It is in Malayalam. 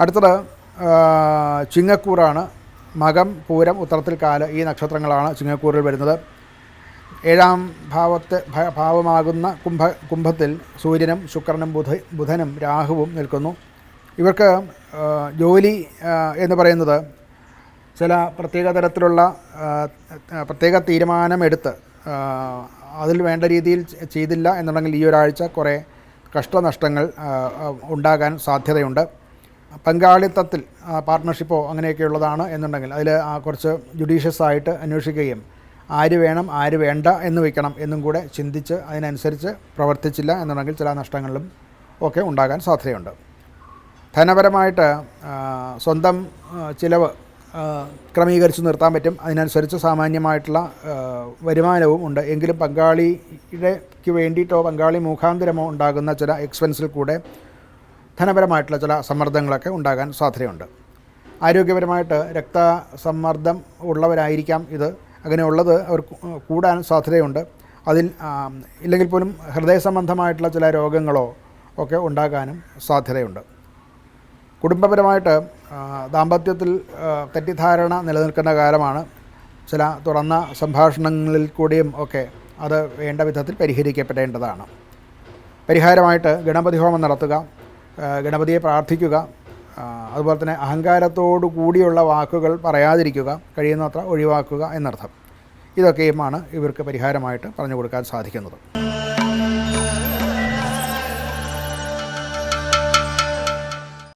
അടുത്തത് ചിങ്ങക്കൂറാണ്. മകം പൂരം ഉത്തരത്തിൽ കാൽ ഈ നക്ഷത്രങ്ങളാണ് ചിങ്ങക്കൂറിൽ വരുന്നത്. ഏഴാം ഭാവത്തെ ഭാവമാകുന്ന കുംഭ കുംഭത്തിൽ സൂര്യനും ശുക്രനും ബുധ ബുധനും രാഹുവും നിൽക്കുന്നു. ഇവർക്ക് ജോലി എന്ന് പറയുന്നത് ചില പ്രത്യേക തരത്തിലുള്ള പ്രത്യേക തീരുമാനമെടുത്ത് അതിൽ വേണ്ട രീതിയിൽ ചെയ്തില്ല എന്നുണ്ടെങ്കിൽ ഈ ഒരാഴ്ച കുറേ കഷ്ടനഷ്ടങ്ങൾ ഉണ്ടാകാൻ സാധ്യതയുണ്ട്. പങ്കാളിത്തത്തിൽ പാർട്ട്ണർഷിപ്പോ അങ്ങനെയൊക്കെയുള്ളതാണ് എന്നുണ്ടെങ്കിൽ അതിൽ കുറച്ച് ജുഡീഷ്യസ് ആയിട്ട് അന്വേഷിക്കുകയും ആര് വേണം ആര് വേണ്ട എന്ന് വയ്ക്കണം എന്നും കൂടെ ചിന്തിച്ച് അതിനനുസരിച്ച് പ്രവർത്തിച്ചില്ല എന്നുണ്ടെങ്കിൽ ചില നഷ്ടങ്ങളിലും ഒക്കെ ഉണ്ടാകാൻ സാധ്യതയുണ്ട്. ധനപരമായിട്ട് സ്വന്തം ചിലവ് ക്രമീകരിച്ച് നിർത്താൻ പറ്റും. അതിനനുസരിച്ച് സാമാന്യമായിട്ടുള്ള വരുമാനവും ഉണ്ട്. എങ്കിലും പങ്കാളിയുടെക്ക് വേണ്ടിയിട്ടോ പങ്കാളി മുഖാന്തരമോ ഉണ്ടാകുന്ന ചില എക്സ്പെൻസിൽ കൂടെ ധനപരമായിട്ടുള്ള ചില സമ്മർദ്ദങ്ങളൊക്കെ ഉണ്ടാകാൻ സാധ്യതയുണ്ട്. ആരോഗ്യപരമായിട്ട് രക്തസമ്മർദ്ദം ഉള്ളവരായിരിക്കാം ഇത്. അങ്ങനെയുള്ളത് അവർ കൂടാൻ സാധ്യതയുണ്ട്. അതിൽ ഇല്ലെങ്കിൽ പോലും ഹൃദയ സംബന്ധമായിട്ടുള്ള ചില രോഗങ്ങളോ ഒക്കെ ഉണ്ടാകാനും സാധ്യതയുണ്ട്. കുടുംബപരമായിട്ട് ദാമ്പത്യത്തിൽ തെറ്റിദ്ധാരണ നിലനിൽക്കുന്ന കാലമാണ്. ചില തുറന്ന സംഭാഷണങ്ങളിൽ കൂടിയും ഒക്കെ അത് വേണ്ട വിധത്തിൽ പരിഹരിക്കപ്പെടേണ്ടതാണ്. പരിഹാരമായിട്ട് ഗണപതി ഹോമം നടത്തുക ഗണപതിയെ പ്രാർത്ഥിക്കുക. അതുപോലെ തന്നെ അഹങ്കാരത്തോടു കൂടിയുള്ള വാക്കുകൾ പറയാതിരിക്കുക. കഴിയുന്നത്ര ഒഴിവാക്കുക എന്നർത്ഥം. ഇതൊക്കെയുമാണ് ഇവർക്ക് പരിഹാരമായിട്ട് പറഞ്ഞു കൊടുക്കാൻ സാധിക്കുന്നത്.